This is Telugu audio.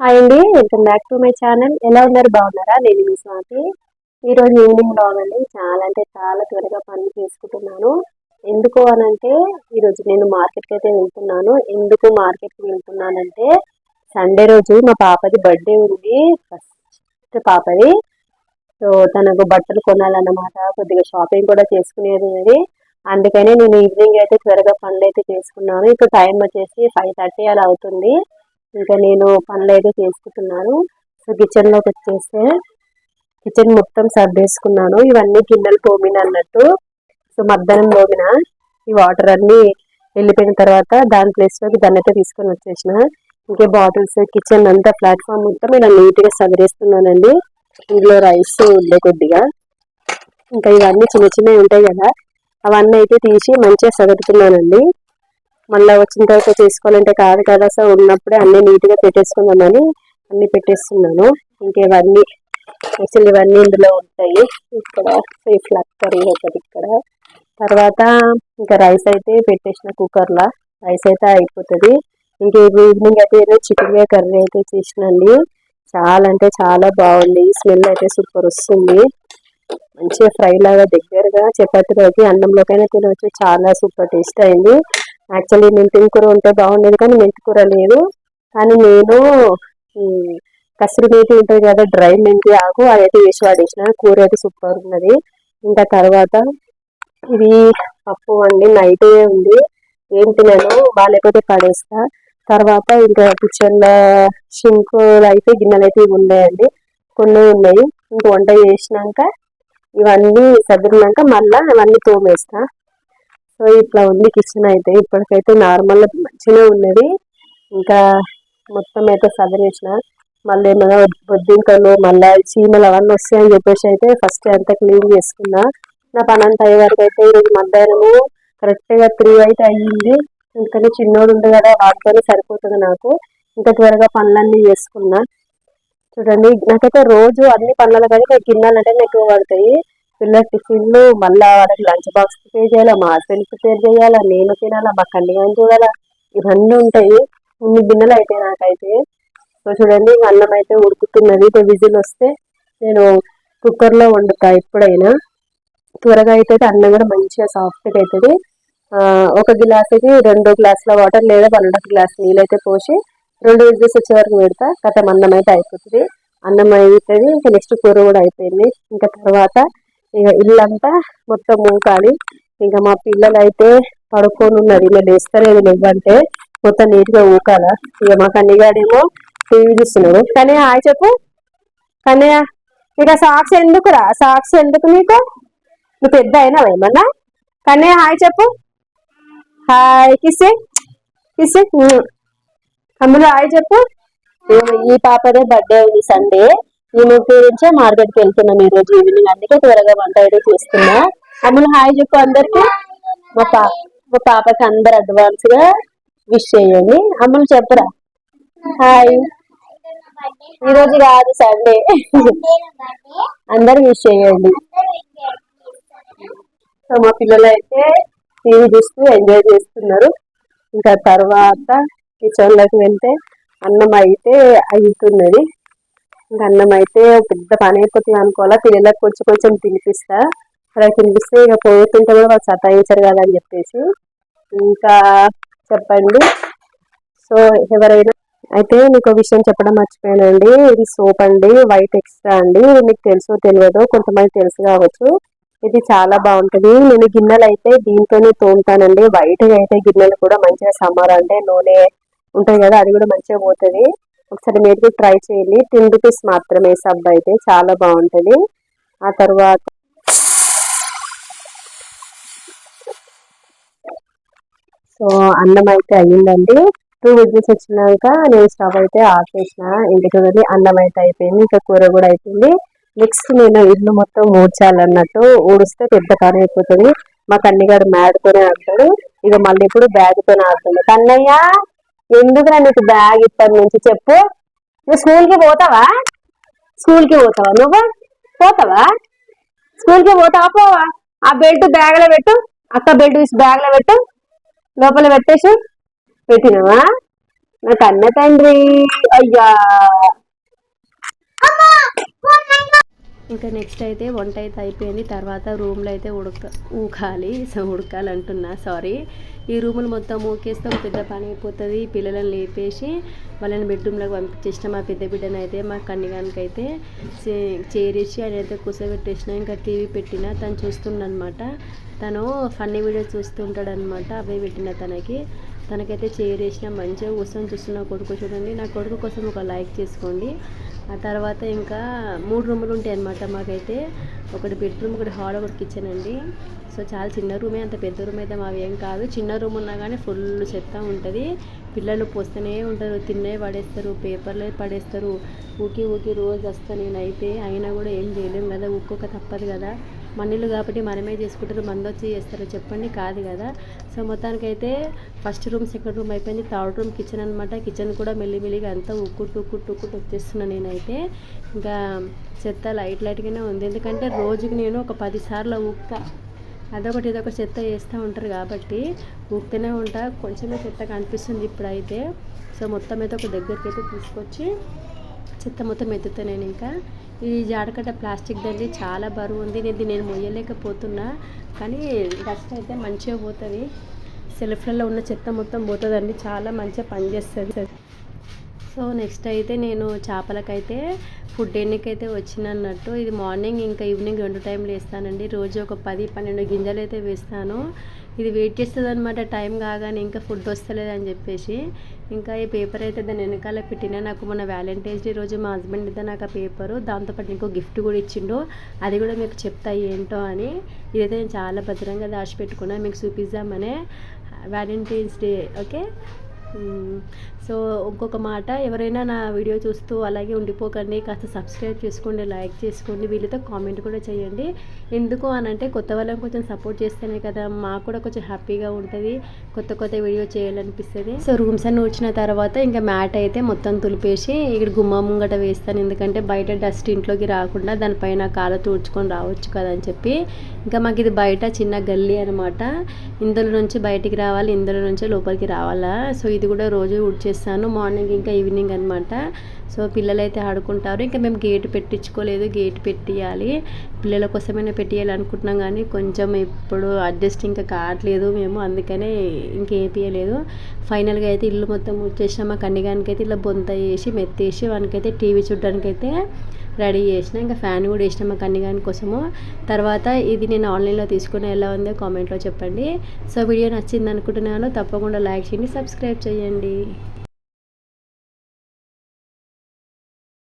హాయ్ అండి welcome back to my channel ఎలా ఉన్నారు? బాగున్నారా? నేను మీ స్వాతి. ఈరోజు ఈవినింగ్ బ్లాగ్ అండి. చాలా అంటే చాలా త్వరగా పనులు చేసుకుంటున్నాను. ఎందుకు అని అంటే ఈరోజు నేను మార్కెట్కి అయితే వెళ్తున్నాను. ఎందుకు మార్కెట్కి వెళ్తున్నానంటే సండే రోజు మా పాపది బర్త్డే ఉంది. ఫస్ట్ పాపది. సో తనకు బట్టలు కొనాలన్నమాట. కొద్దిగా షాపింగ్ కూడా చేసుకునేది ఉంది. అందుకనే నేను ఈవినింగ్ అయితే త్వరగా పనులు అయితే చేసుకున్నాను. ఇప్పుడు టైం వచ్చేసి ఫైవ్ థర్టీ అలా అవుతుంది. ఇంకా నేను పనులు అయితే చేసుకుంటున్నాను. సో కిచెన్లోకి వచ్చేస్తే కిచెన్ మొత్తం సర్దేసుకున్నాను. ఇవన్నీ గిన్నెలు తోమిన అన్నట్టు. సో మధ్యాహ్నం తోమిన. ఈ వాటర్ అన్నీ వెళ్ళిపోయిన తర్వాత దాని ప్లేస్లోకి దాన్ని అయితే తీసుకొని వచ్చేసిన. ఇంకే బాటిల్స్ కిచెన్ అంతా ప్లాట్ఫామ్ మొత్తం ఇలా నీట్గా సదిరేస్తున్నానండి ఇందులో రైస్ ఉండే కొద్దిగా. ఇంకా ఇవన్నీ చిన్న చిన్నవి ఉంటాయి కదా అవన్నీ అయితే తీసి మంచిగా సదురుతున్నానండి మళ్ళీ వచ్చిన తర్వాత చేసుకోవాలంటే కాదు కదా సో ఉన్నప్పుడే అన్ని నీట్గా పెట్టేసుకుందామని అన్ని పెట్టేస్తున్నాను. ఇంకేవన్నీ అసలు ఇవన్నీ ఇందులో ఉంటాయి. ఇక్కడ ఈ ఫ్లక్ కర్రీ ఒకటి ఇక్కడ. తర్వాత ఇంకా రైస్ అయితే పెట్టేసిన కుక్కర్లో. రైస్ అయితే అయిపోతుంది. ఇంకా ఈవినింగ్ అయితే ఏదో చికెన్గా కర్రీ అయితే చేసినండి. చాలా అంటే చాలా బాగుంది. స్మెల్ అయితే సూపర్ వస్తుంది. మంచిగా ఫ్రై లాగా దగ్గరగా చపాతీలోకి అన్నంలోకైనా తినవచ్చు చాలా సూపర్ టేస్ట్ అయింది. యాక్చువల్లీ మెంతి కూర ఉంటే బాగుండేది కానీ మెంతి కూర లేదు. కానీ నేను కసురు మేతి ఉంటుంది కదా డ్రై మెంతి ఆకు అదైతే వేసి వాడేసిన. కూర అయితే సూపర్ ఉన్నది. ఇంకా తర్వాత ఇది పప్పు అండి. నైట్ ఉంది. ఏం తినను బాగాలేకపోతే పడేస్తా. తర్వాత ఇంకా కిచెన్లో షింక్ అయితే గిన్నెలు అయితే ఇవి ఉన్నాయండి. కొన్ని ఉన్నాయి. ఇంక వంట చేసినాక ఇవన్నీ సదిరినాక మళ్ళీ ఇవన్నీ తోమేస్తా. సో ఇట్లా ఉంది కిచెన్ అయితే ఇప్పటికైతే నార్మల్ మంచిగా ఉన్నది. ఇంకా మొత్తం అయితే సదరేసిన. మళ్ళీ ఏమైనా బొద్దింకలు మళ్ళీ చీమలు అవన్నీ వస్తాయని చెప్పేసి అయితే ఫస్ట్ అంతా క్లీన్ చేసుకున్నా. నా పని అంతా అయ్యే వరకు అయితే ఈరోజు మధ్యాహ్నము కరెక్ట్గా త్రీ అయితే అయ్యింది. ఎందుకంటే చిన్నోడు ఉంది కదా వాటితోనే సరిపోతుంది నాకు. ఇంకా త్వరగా పనులన్నీ చేసుకున్నా. చూడండి నాకైతే రోజు అన్ని పనులు కానీ గిన్నెలు అంటే ఎక్కువ పడతాయి. పిల్లల టిఫిన్లు మళ్ళీ వాళ్ళకి లంచ్ బాక్స్ ప్రిపేర్ చేయాలా? మా హస్బెండ్ ప్రిపేర్ చేయాలా? నేను తినాలా? మా కళ్యాణ్ చూడాలా? ఇవన్నీ ఉంటాయి. ఇన్ని గిన్నెలు అయితే నాకైతే. సో చూడండి అన్నం అయితే ఉడుకుతున్నది. ఇప్పుడు విజిల్ వస్తే నేను కుక్కర్లో వండుతా ఎప్పుడైనా. త్వరగా అయితే అన్నం కూడా మంచిగా సాఫ్ట్గా అవుతుంది ఒక గ్లాసుకి రెండు గ్లాసుల వాటర్ లేదా పన్నెండు గ్లాస్ నీళ్ళు అయితే పోసి రెండు విజిల్స్ వచ్చే వరకు పెడతా. కథ అన్నం అయితే అయిపోతుంది. అన్నం అయిపోయింది. ఇంకా నెక్స్ట్ కూర కూడా అయిపోయింది. ఇంకా తర్వాత ఇక ఇల్లంతా మొత్తం మూకాలి. ఇంకా మా పిల్లలు అయితే పడుకొని ఉన్నది. ఇలా లేస్తలేదు నువ్వంటే మొత్తం నీట్గా ఊకాల. ఇక మా కన్నయ్యగాడేమో టీవీ చూస్తున్నాడు. కానీ హాయ్ చెప్పు. కానీ ఇక సాక్స్ ఎందుకురా? సాక్స్ ఎందుకు నీకు? నువ్వు పెద్ద అయినా ఏమన్నా? కానీ హాయ్ చెప్పు. హాయ్ కిసే కిసే అమ్ములు హాయ్ చెప్పు. ఈ పాపదే బర్త్డే ఉంది సండే. నేను గురించే మార్కెట్కి వెళ్తున్నాం ఈ రోజు ఈవినింగ్. అందుకే త్వరగా వంట అయితే చేస్తున్నా. అమ్ములు హాయ్ చెప్పు అందరికి. మా పా మా పాపకి అందరు అడ్వాన్స్గా విష్ చేయండి. అమ్ములు చెప్పరా? హాయ్. ఈ రోజు కాదు సండే. అందరు విష్ చేయండి. సో మా పిల్లలు అయితే టీవీ చూస్తూ ఎంజాయ్ చేస్తున్నారు. ఇంకా తర్వాత కిచెన్లోకి వెళ్తే అన్నం అయితే అవుతున్నది అన్నం అయితే పెద్ద పని అయిపోతుంది అనుకోవాలా పిల్లలకు కొంచెం కొంచెం తినిపిస్తా. అలా తినిపిస్తే ఇక పోతుంటే కూడా వాళ్ళు సతాయించరు కదా అని చెప్పేసి. ఇంకా చెప్పండి. సో ఎవరైనా అయితే మీకు విషయం చెప్పడం మర్చిపోయానండి. ఇది సోప్ అండి వైట్ ఎక్స్ట్రా అండి. మీకు తెలుసో తెలియదు కొంతమంది తెలుసు కావచ్చు. ఇది చాలా బాగుంటుంది. నేను గిన్నెలు అయితే దీంతోనే తోముతానండి. వైట్ అయితే గిన్నెలు కూడా మంచిగా సమ్మర్ అంటే నూనె ఉంటాయి కదా అది కూడా మంచిగా పోతుంది. ఒకసారి మీరు ట్రై చేయండి. టెన్ రూపీస్ మాత్రమే సబ్ అయితే చాలా బాగుంటుంది. ఆ తర్వాత సో అన్నం అయితే అయ్యిందండి. టూ విజిల్స్ వచ్చినాక నేను స్టవ్ అయితే ఆఫ్ చేసిన. ఇంటికి అన్నం అయితే అయిపోయింది. ఇంకా కూర కూడా అయిపోయింది. నెక్స్ట్ నేను ఇల్లు మొత్తం ఊడ్చాలన్నట్టు ఊడిస్తే పెద్ద పని అయిపోతుంది. మా కన్నయ్యగారు మ్యాడ్తోనే ఆడతాడు. ఇక మళ్ళీ ఇప్పుడు బ్యాగ్తోనే ఆడుతుంది. కన్నయ్య! ఎందుకురా నీకు బ్యాగ్ ఇప్పటి నుంచి? చెప్పు. నువ్వు స్కూల్కి పోతావా? స్కూల్కి పోతావా? నువ్వు? పోతావా? స్కూల్కి పోతావా? పోవా. ఆ బెల్ట్ బ్యాగ్లో పెట్టు. అక్క బెల్ట్ తీసి బ్యాగ్లో పెట్టు. లోపల పెట్టేసి పెట్టినవా? నా కన్న తండ్రి. అయ్యా. ఇంకా నెక్స్ట్ అయితే వంట అయితే అయిపోయింది. తర్వాత రూమ్లో అయితే ఉడక ఊకాలి. సో ఉడకాలి అంటున్నా సారీ ఈ రూములు మొత్తం ఊకేస్తే ఒక పెద్ద పని అయిపోతుంది. పిల్లలను లేపేసి వాళ్ళని బెడ్రూమ్లోకి పంపించేసిన మా పెద్ద బిడ్డను అయితే మా కన్నిగానికైతే చేరేసి ఆయన అయితే కూసబెట్టేసిన ఇంకా టీవీ పెట్టిన తను చూస్తుండనమాట. తను ఫన్నీ వీడియో చూస్తుంటాడనమాట. అవే పెట్టిన తనకి. తనకైతే చేరేసిన మంచిగా కూర్చొని చూస్తున్న కొడుకు చూడండి. నా కొడుకు కోసం ఒక లైక్ చేసుకోండి. ఆ తర్వాత ఇంకా మూడు రూములు ఉంటాయి అన్నమాట మాకైతే. ఒకటి బెడ్రూమ్ ఒకటి హాల్ ఒకటి కిచెన్ అండి. సో చాలా చిన్న రూమే అంత పెద్ద రూమ్ అయితే మావి ఏం కాదు. చిన్న రూమ్ ఉన్నా కానీ ఫుల్ చెత్త ఉంటుంది. పిల్లలు పోస్తూనే ఉంటారు తిన్నే పడేస్తారు పేపర్లే పడేస్తారు. ఊకి ఊకి రోజు వస్తా నేనైతే అయినా కూడా ఏం చేయలేము కదా ఊక్కొక తప్పదు కదా. మనీళ్ళు కాబట్టి మనమే చేసుకుంటారు మంది వచ్చి చేస్తారు. చెప్పండి కాదు కదా. సో మొత్తానికైతే ఫస్ట్ రూమ్ సెకండ్ రూమ్ అయిపోయింది. థర్డ్ రూమ్ కిచెన్ అనమాట కిచెన్ కూడా మెల్లిమెల్లిగా అంతా ఉక్కుట్టు ఉక్కుట్టు ఉక్కుట్టు వచ్చేస్తున్నాను నేనైతే. ఇంకా చెత్త లైట్ లైట్గానే ఉంది. ఎందుకంటే రోజుకి నేను ఒక పదిసార్లు ఉక్క అదొకటి ఇదొక చెత్త వేస్తూ ఉంటారు కాబట్టి ఊపుతూనే ఉంటా. కొంచెమే చెత్త కనిపిస్తుంది ఇప్పుడైతే. సో మొత్తం అయితే ఒక దగ్గరికి అయితే తీసుకొచ్చి చెత్త మొత్తం ఎత్తుతా నేను ఇంకా. ఈ జాడకట్ట ప్లాస్టిక్ దండి చాలా బరువు ఉంది. నేను నేను మొయ్యలేకపోతున్నా. కానీ డస్ట్ అయితే మంచిగా పోతుంది. సెల్ఫ్లలో ఉన్న చెత్త మొత్తం పోతుందండి. చాలా మంచిగా పనిచేస్తుంది. సో నెక్స్ట్ అయితే నేను చేపలకైతే ఫుడ్ ఎన్నికైతే వచ్చిన అన్నట్టు ఇది మార్నింగ్ ఇంకా ఈవినింగ్ రెండు టైంలు వేస్తానండి. రోజు ఒక పది పన్నెండు గింజలు అయితే వేస్తాను. ఇది వెయిట్ చేస్తుంది అనమాట టైం కాగానే ఇంకా ఫుడ్ వస్తలేదు అని చెప్పేసి. ఇంకా ఈ పేపర్ అయితే దాని వెనకాల పెట్టిన నాకు మొన్న వ్యాలంటైన్స్ డే రోజు మా హస్బెండ్ ఇద్దా నాకు ఆ పేపరు దాంతోపాటు ఇంకో గిఫ్ట్ కూడా ఇచ్చిండు. అది కూడా మీకు చెప్తా ఏంటో అని. ఇదైతే నేను చాలా భద్రంగా దాచిపెట్టుకున్నాను మీకు చూపిద్దామనే. వ్యాలంటైన్స్ డే ఓకే సో ఇంకొక మాట ఎవరైనా నా వీడియో చూస్తూ అలాగే ఉండిపోకండి కాస్త సబ్స్క్రైబ్ చేసుకోండి లైక్ చేసుకోండి వీళ్ళతో కామెంట్ కూడా చేయండి. ఎందుకు అని అంటే కొత్త వాళ్ళని కొంచెం సపోర్ట్ చేస్తేనే కదా మాకు కూడా కొంచెం హ్యాపీగా ఉంటుంది కొత్త కొత్త వీడియో చేయాలనిపిస్తుంది. సో రూమ్స్ అన్ని వచ్చిన తర్వాత ఇంకా మ్యాట్ అయితే మొత్తం తులిపేసి ఇక్కడ గుమ్మ ముంగట వేస్తాను ఎందుకంటే బయట డస్ట్ ఇంట్లోకి రాకుండా దానిపైన కాలు తుడుచుకొని రావచ్చు కదా అని చెప్పి. ఇంకా మాకు ఇది బయట చిన్న గల్లీ అనమాట ఇందులో నుంచి బయటికి రావాలి ఇందులో నుంచి లోపలికి రావాలా. సో ఇది ఇది కూడా రోజు ఉడిచేస్తాను మార్నింగ్ ఇంకా ఈవినింగ్ అనమాట సో పిల్లలైతే ఆడుకుంటారు. ఇంకా మేము గేట్ పెట్టించుకోలేదు. గేట్ పెట్టియాలి పిల్లల కోసమైనా పెట్టియాలి అనుకుంటున్నాం కానీ కొంచెం ఇప్పుడు అడ్జస్ట్ ఇంకా కావట్లేదు మేము. అందుకనే ఇంకేపియలేదు ఫైనల్గా అయితే ఇల్లు మొత్తం ఉడిచేసాం మా కన్నిగానికి అయితే ఇలా బొంత వేసి మెత్తేసి వానికైతే టీవీ చూడడానికైతే రెడీ చేసిన ఇంకా ఫ్యాన్ కూడా వేసిన మా కన్నిగాని కోసము. తర్వాత ఇది నేను ఆన్లైన్లో తీసుకుని ఎలా ఉందో కామెంట్లో చెప్పండి. సో వీడియో నచ్చింది అనుకుంటున్నాను తప్పకుండా లైక్ చేయండి సబ్స్క్రైబ్ చేయండి.